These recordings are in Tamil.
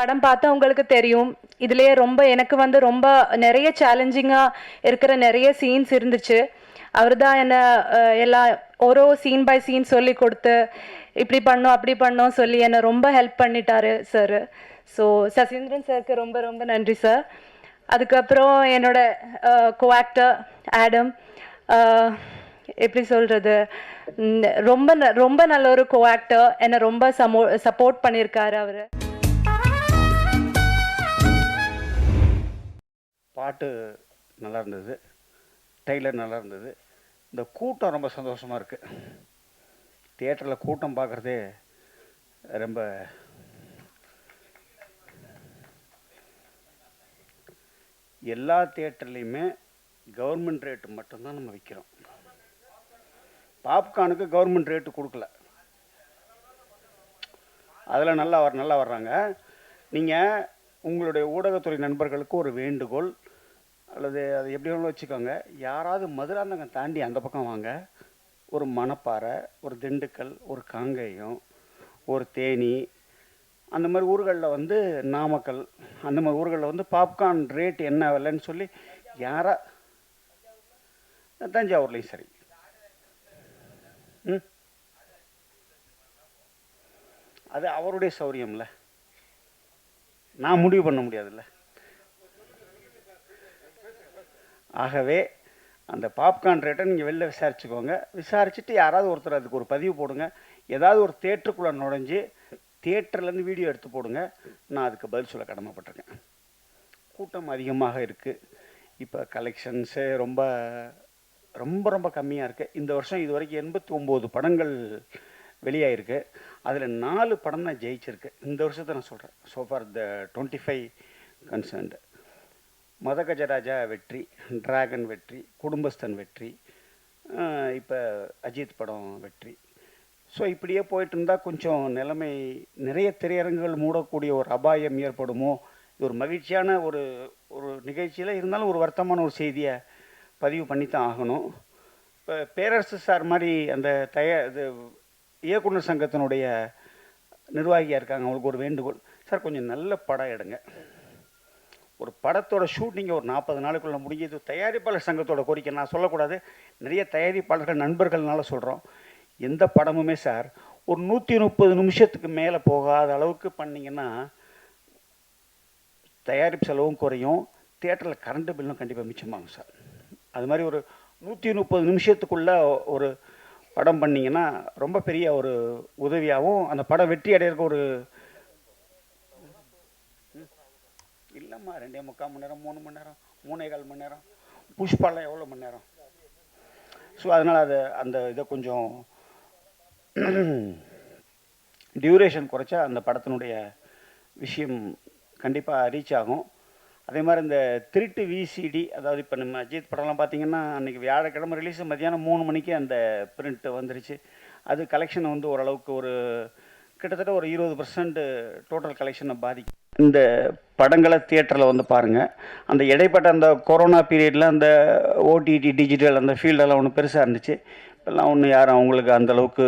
படம் பார்த்தா உங்களுக்கு தெரியும். இதுலேயே ரொம்ப எனக்கு வந்து ரொம்ப நிறைய சேலஞ்சிங்காக இருக்கிற நிறைய சீன்ஸ் இருந்துச்சு. அவர் தான் என்னை எல்லாம் எல்லா ஒரு சீன் பை சீன் சொல்லி கொடுத்து இப்படி பண்ணோம் அப்படி பண்ணோம் சொல்லி என்னை ரொம்ப ஹெல்ப் பண்ணிட்டாரு சார் ஸோ சசீந்திரன் சாருக்கு ரொம்ப ரொம்ப நன்றி சார் அதுக்கப்புறம் என்னோட கோஆக்டர் ஆடம் எப்படி சொல்கிறது ரொம்ப ந- ரொம்ப நல்ல ஒரு கோஆக்டர் என்னை ரொம்ப சமோ சப்போர்ட் பண்ணியிருக்காரு அவர். பாட்டு நல்லா இருந்தது டெய்லர் நல்லா இருந்தது இந்த கூட்டம் ரொம்ப சந்தோஷமாக இருக்குது தியேட்டரில் கூட்டம் பார்க்குறதே ரொம்ப எல்லா தியேட்டர்லேயுமே கவர்மெண்ட் ரேட்டு மட்டும்தான் நம்ம விற்கிறோம் பாப்கார்னுக்கு கவர்மெண்ட் ரேட்டு கொடுக்கல. அதில் நல்லா வர நல்லா வர்றாங்க. நீங்கள் உங்களுடைய ஊடகத்துறை நண்பர்களுக்கு ஒரு வேண்டுகோள். அல்லது அது எப்படி வேணாலும் வச்சுக்கோங்க. யாராவது மதுராந்தகம் தாண்டி அந்த பக்கம் வாங்க. ஒரு மணப்பாறை ஒரு திண்டுக்கல் ஒரு காங்கேயம் ஒரு தேனி அந்த மாதிரி ஊர்களில் வந்து நாமக்கல் அந்த மாதிரி ஊர்களில் வந்து பாப்கார்ன் ரேட் என்ன விலைன்னு சொல்லி யாரா தஞ்சாவூர்லேயும் சரி. ம்? அது அவருடைய சௌரியம்ல. நான் முடிவு பண்ண முடியாதுல்ல. ஆகவே அந்த பாப்கார்ன் ரேட்டை நீங்கள் வெளில விசாரிச்சுக்கோங்க. விசாரிச்சுட்டு யாராவது ஒருத்தர் அதுக்கு ஒரு பதிவு போடுங்க. ஏதாவது ஒரு தேட்டருக்குள்ளே நுழைஞ்சு தேட்டர்லேருந்து வீடியோ எடுத்து போடுங்க. நான் அதுக்கு பதில் சொல்ல கடமைப்பட்டிருக்கேன். கூட்டம் அதிகமாக இருக்குது இப்போ கலெக்ஷன்ஸு ரொம்ப ரொம்ப ரொம்ப கம்மியாக இருக்குது இந்த வருஷம் இது வரைக்கும் எண்பத்தி ஒம்பது படங்கள் வெளியாயிருக்கு. அதில் நாலு படம் தான் ஜெயிச்சிருக்கு. இந்த வருஷத்தை நான் சொல்கிறேன் so far the twenty five concerned Madhagajaraja வெற்றி டிராகன் வெற்றி குடும்பஸ்தன் வெற்றி இப்போ அஜித் படம் வெற்றி. ஸோ இப்படியே போயிட்டு இருந்தால் கொஞ்சம் நிலைமை நிறைய திரையரங்குகள் மூடக்கூடிய ஒரு அபாயம் ஏற்படுமோ? ஒரு மகிழ்ச்சியான ஒரு ஒரு நிகழ்ச்சியில் இருந்தாலும் ஒரு வருத்தமான ஒரு செய்தியை பதிவு பண்ணித்தான் ஆகணும். இப்போ பேரரசு சார் மாதிரி அந்த தய இது இயக்குனர் சங்கத்தினுடைய நிர்வாகியாக இருக்காங்க. அவங்களுக்கு ஒரு வேண்டுகோள். சார் கொஞ்சம் நல்ல படம் எடுங்க. ஒரு படத்தோட ஷூட்டிங்கை ஒரு நாற்பது நாளுக்குள்ளே முடிஞ்சது தயாரிப்பாளர் சங்கத்தோட கோரிக்கை நான் சொல்லக்கூடாது. நிறைய தயாரிப்பாளர்கள் நண்பர்கள்னால சொல்கிறோம் எந்த படமுமே சார் ஒரு நூற்றி முப்பது நிமிஷத்துக்கு மேலே போகாத அளவுக்கு பண்ணிங்கன்னா தயாரிப்பு செலவும் குறையும். தியேட்டரில் கரண்ட் பில்லும் கண்டிப்பாக மிச்சமாகும் சார். அது மாதிரி ஒரு நூற்றி முப்பது நிமிஷத்துக்குள்ள ஒரு படம் பண்ணிங்கன்னா ரொம்ப பெரிய ஒரு உதவியாகவும் அந்த படம் வெற்றி அடையிறதுக்கு ஒரு இல்லைம்மா ரெண்டே முக்கால் மணி நேரம் மூணு மணி நேரம் மூணே கால் மணி நேரம். புஷ்பாலாம் எவ்வளோ மணி நேரம்? ஸோ அதனால் அது அந்த இதை கொஞ்சம் டியூரேஷன் குறைச்சா அந்த படத்தினுடைய விஷயம் கண்டிப்பாக ரீச் ஆகும். அதே மாதிரி இந்த திருட்டு விசிடி அதாவது இப்போ நம்ம அஜித் படம்லாம் பார்த்தீங்கன்னா அன்றைக்கி வியாழக்கிழமை ரிலீஸ் மத்தியானம் மூணு மணிக்கு அந்த பிரிண்ட்டு வந்துருச்சு. அது கலெக்ஷன் வந்து ஓரளவுக்கு ஒரு கிட்டத்தட்ட ஒரு இருபது பர்சன்ட் டோட்டல் கலெக்ஷனை பாதிக்கும் இந்த படங்களை தியேட்டரில் வந்து பாருங்கள் அந்த இடைப்பட்ட அந்த கொரோனா பீரியடில் அந்த ஓடிடி டிஜிட்டல் அந்த ஃபீல்டெல்லாம் ஒன்று பெருசாக இருந்துச்சு. இப்போல்லாம் ஒன்றும் யாரும் அவங்களுக்கு அந்த அளவுக்கு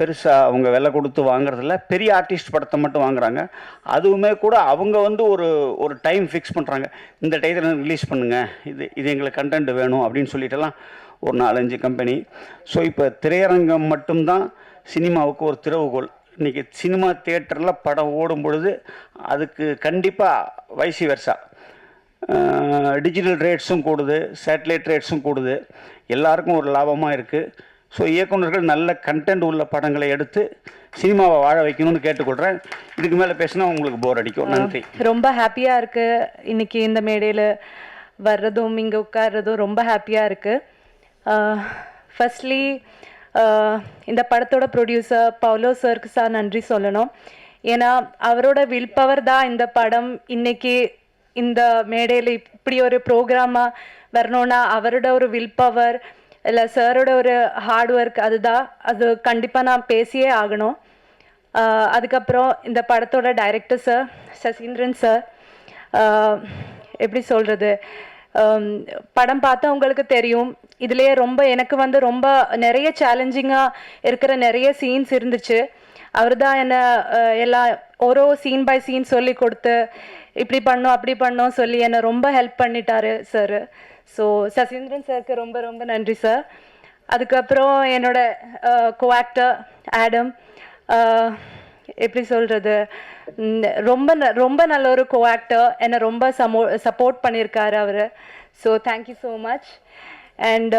பெருசாக அவங்க விலை கொடுத்து வாங்குறதில்ல பெரிய ஆர்டிஸ்ட் படத்தை மட்டும் வாங்குறாங்க. அதுவுமே கூட அவங்க வந்து ஒரு ஒரு டைம் ஃபிக்ஸ் பண்ணுறாங்க இந்த டயத்தில் ரிலீஸ் பண்ணுங்கள் இது இது எங்களுக்கு கண்டென்ட் வேணும் அப்படின்னு சொல்லிட்டுலாம் ஒரு நாலஞ்சு கம்பெனி ஸோ இப்போ திரையரங்கம் மட்டும்தான் சினிமாவுக்கு ஒரு திறவுகோல். இன்றைக்கி சினிமா தியேட்டரில் படம் ஓடும் பொழுது அதுக்கு கண்டிப்பாக வைசி வெர்சா டிஜிட்டல் ரேட்ஸும் கூடுது சேட்டலைட் ரேட்ஸும் கூடுது. எல்லாருக்கும் ஒரு லாபமாக இருக்குது ஸோ இயக்குனர்கள் நல்ல கண்டென்ட் உள்ள படங்களை எடுத்து சினிமாவை வாழ வைக்கணும்னு கேட்டுக்கொள்கிறேன் இதுக்கு மேலே பேசினா உங்களுக்கு போர் அடிக்கும். நன்றி. ரொம்ப ஹாப்பியாக இருக்கு. இன்னைக்கு இந்த மேடையில் வர்றதும் இங்கே உட்கார்றதும் ரொம்ப ஹாப்பியாக இருக்கு. ஃபர்ஸ்ட்லி இந்த படத்தோட ப்ரொடியூசர் பவுலோ சர்க்கு சார் நன்றி சொல்லணும். ஏன்னா அவரோட வில் பவர் தான் இந்த படம் இன்னைக்கு இந்த மேடையில் இப்படி ஒரு ப்ரோக்ராமாக வரணும்னா அவரோட ஒரு வில் பவர் இல்லை சாரோட ஒரு ஹார்ட் ஒர்க் அதுதான். அது கண்டிப்பாக நான் பேசியே ஆகணும். அதுக்கப்புறம் இந்த படத்தோட டைரக்டர் சார் சசீந்திரன் சார் எப்படி சொல்கிறது படம் பார்த்தா உங்களுக்கு தெரியும். இதுலேயே ரொம்ப எனக்கு வந்து ரொம்ப நிறைய சேலஞ்சிங்காக இருக்கிற நிறைய சீன்ஸ் இருந்துச்சு. அவர் தான் என்னை எல்லா ஒரு சீன் பை சீன் சொல்லி கொடுத்து இப்படி பண்ணோம் அப்படி பண்ணோம் சொல்லி என்னை ரொம்ப ஹெல்ப் பண்ணிட்டாரு சார் ஸோ சசீந்திரன் சாருக்கு ரொம்ப ரொம்ப நன்றி சார் அதுக்கப்புறம் என்னோட கோஆக்டர் ஆடம் எப்படி சொல்கிறது ரொம்ப ந- ரொம்ப நல்ல ஒரு கோ ஆக்டர் என்னை ரொம்ப சமோ சப்போர்ட் பண்ணியிருக்காரு அவர் so thank you so much and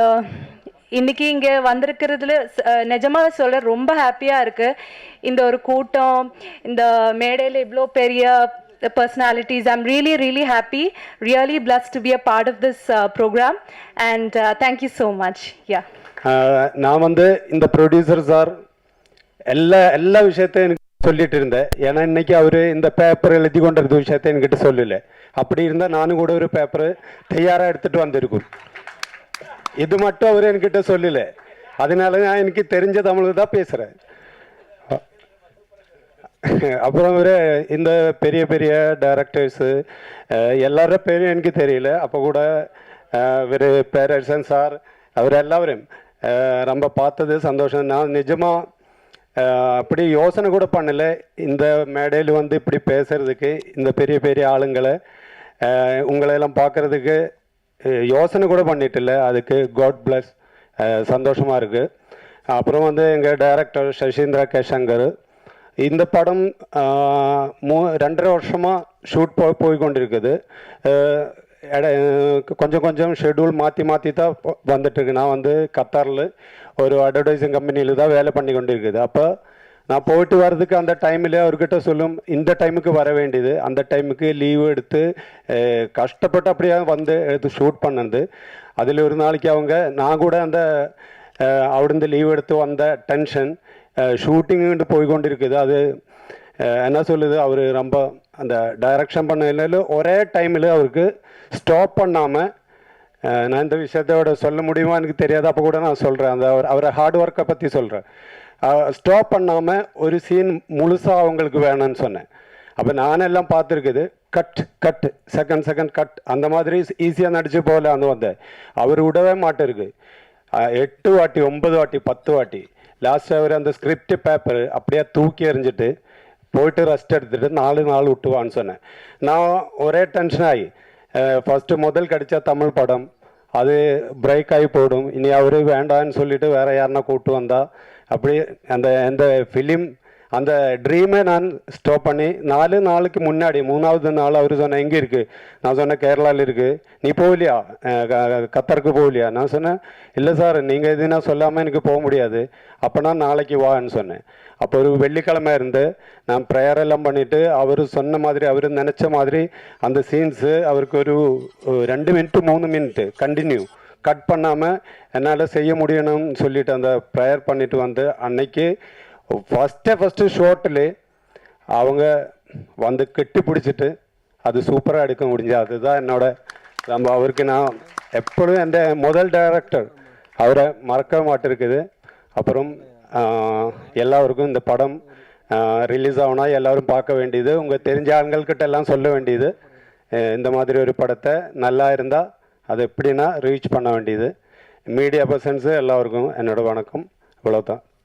இன்னைக்கு இங்கே வந்திருக்கிறதுல நிஜமாக சொல்ல ரொம்ப ஹாப்பியாக இருக்குது இந்த ஒரு கூட்டம் இந்த மேடையில் இவ்வளோ பெரிய personalities. I'm really, really happy, really blessed to be a part of this uh, program. And uh, thank you so much. Yeah. Uh, நான் வந்து இந்த ப்ரொடியூசர் சார் எல்லா எல்லா விஷயத்தையும் எனக்கு சொல்லிட்டு இருந்தேன் ஏன்னா இன்னைக்கு அவர் இந்த பேப்பர் எழுதி கொண்டிருந்த விஷயத்தை என்கிட்ட சொல்லல. அப்படி இருந்தால் நானும் கூட ஒரு பேப்பர் தயாராக எடுத்துட்டு வந்திருக்கும் இது மட்டும் அவர் என்கிட்ட சொல்லல. அதனால நான் எனக்கு தெரிஞ்ச தமிழ் தான் பேசுகிறேன் அப்புறம் ஒரு இந்த பெரிய பெரிய டைரக்டர்ஸு எல்லார பேரும் எனக்கு தெரியல. அப்போ கூட இவர் பேரரசன் சார் அவர் எல்லாரும் ரொம்ப பார்த்தது சந்தோஷம். நான் நிஜமாக அப்படி யோசனை கூட பண்ணல. இந்த மேடையில் வந்து இப்படி பேசுறதுக்கு இந்த பெரிய பெரிய ஆளுங்களை உங்களையெல்லாம் பார்க்கறதுக்கு யோசனை கூட பண்ணிட்டில்ல அதுக்கு காட் பிளஸ் சந்தோஷமாக இருக்குது அப்புறம் வந்து எங்கள் டைரக்டர் சசீந்திரா கேஷங்கர் இந்த படம் மூ ரெண்டரை வருஷமாக ஷூட் போய் போய் கொண்டிருக்குது கொஞ்சம் கொஞ்சம் ஷெடியூல் மாற்றி மாற்றி தான் வந்துட்டுருக்கு. நான் வந்து கத்தாரில் ஒரு அட்வர்டைசிங் கம்பெனியில் தான் வேலை பண்ணி கொண்டு இருக்குது அப்போ நான் போயிட்டு வர்றதுக்கு அந்த டைமில் அவர்கிட்ட சொல்லும் இந்த டைமுக்கு வர வேண்டியது. அந்த டைமுக்கு லீவு எடுத்து கஷ்டப்பட்டு அப்படியே வந்து எடுத்து ஷூட் பண்ணது. அதில் ஒரு நாளைக்கு அவங்க நான் கூட அந்த அவிடுந்து லீவ் எடுத்து வந்த டென்ஷன் ஷூட்டிங்கு போய் கொண்டு இருக்குது அது என்ன சொல்லுது? அவர் ரொம்ப அந்த டைரக்ஷன் பண்ணதில் ஒரே டைமில் அவருக்கு ஸ்டாப் பண்ணாமல் நான் இந்த விஷயத்தோட சொல்ல முடியுமா எனக்கு தெரியாது. அப்போ கூட நான் சொல்கிறேன் அந்த அவர் அவரை ஹார்ட் ஒர்க்கை பற்றி சொல்கிறேன் ஸ்டாப் பண்ணாமல் ஒரு சீன் முழுசாக அவங்களுக்கு வேணும்னு சொன்னேன். அப்போ நானெல்லாம் பார்த்துருக்குது. Cut cut second second cut அந்த மாதிரி ஈஸியாக நடிச்சு போகல அந்த வந்தேன். அவர் விடவே மாட்டிருக்கு. எட்டு வாட்டி ஒன்பது வாட்டி பத்து வாட்டி. லாஸ்ட் அவர் அந்த ஸ்கிரிப்ட் பேப்பர் அப்படியே தூக்கி எறிஞ்சிட்டு போயிட்டு ரெஸ்ட் எடுத்துட்டு நாலு நாள் விட்டுவான்னு சொன்னேன். நான் ஒரே டென்ஷன் ஆகி ஃபஸ்ட்டு முதல் கிடைச்ச தமிழ் படம் அது பிரேக் ஆகி போடும் இனி அவர் வேண்டான்னு சொல்லிட்டு வேற யாருன்னா கூப்பிட்டு வந்தா அப்படி அந்த எந்த ஃபிலிம் அந்த ட்ரீமை நான் ஸ்டாப் பண்ணி நாலு நாளுக்கு முன்னாடி மூணாவது நாள் அவர் சொன்னேன் எங்கே இருக்குது நான் சொன்னேன் கேரளாவில் இருக்குது நீ போகலையா? க- கத்தருக்கு போகலையா? நான் சொன்னேன் இல்லை சார் நீங்கள் எதுனா சொல்லாமல் எனக்கு போக முடியாது. அப்போனா நாளைக்கு வான்னு சொன்னேன். அப்போ ஒரு வெள்ளிக்கிழமை இருந்து நான் ப்ரேயர் எல்லாம் பண்ணிவிட்டு அவர் சொன்ன மாதிரி அவர் நினச்ச மாதிரி அந்த சீன்ஸு அவருக்கு ஒரு ரெண்டு மினிட் மூணு மினிட் கண்டினியூ கட் பண்ணாமல் என்னால் செய்ய முடியணும்னு சொல்லிட்டு அந்த ப்ரேயர் பண்ணிட்டு வந்து அன்னைக்கு ஃபஸ்ட்டு ஃபஸ்ட்டு ஷோட்டில் அவங்க வந்து கெட்டி பிடிச்சிட்டு அது சூப்பராக எடுக்க முடிஞ்சு அதுதான் என்னோட நம்ம அவருக்கு நான் எப்பொழுதும் எந்த முதல் டைரக்டர் அவரை மறக்க மாட்டிருக்குது அப்புறம் எல்லாருக்கும் இந்த படம் ரிலீஸ் ஆகுனா எல்லோரும் பார்க்க வேண்டியது உங்கள் தெரிஞ்ச ஆண்கள்கிட்ட எல்லாம் சொல்ல வேண்டியது இந்த மாதிரி ஒரு படத்தை நல்லா இருந்தால் அது எப்படின்னா ரீச் பண்ண வேண்டியது மீடியா பர்சன்ஸு எல்லாருக்கும் என்னோடய வணக்கம் இவ்வளோ தான்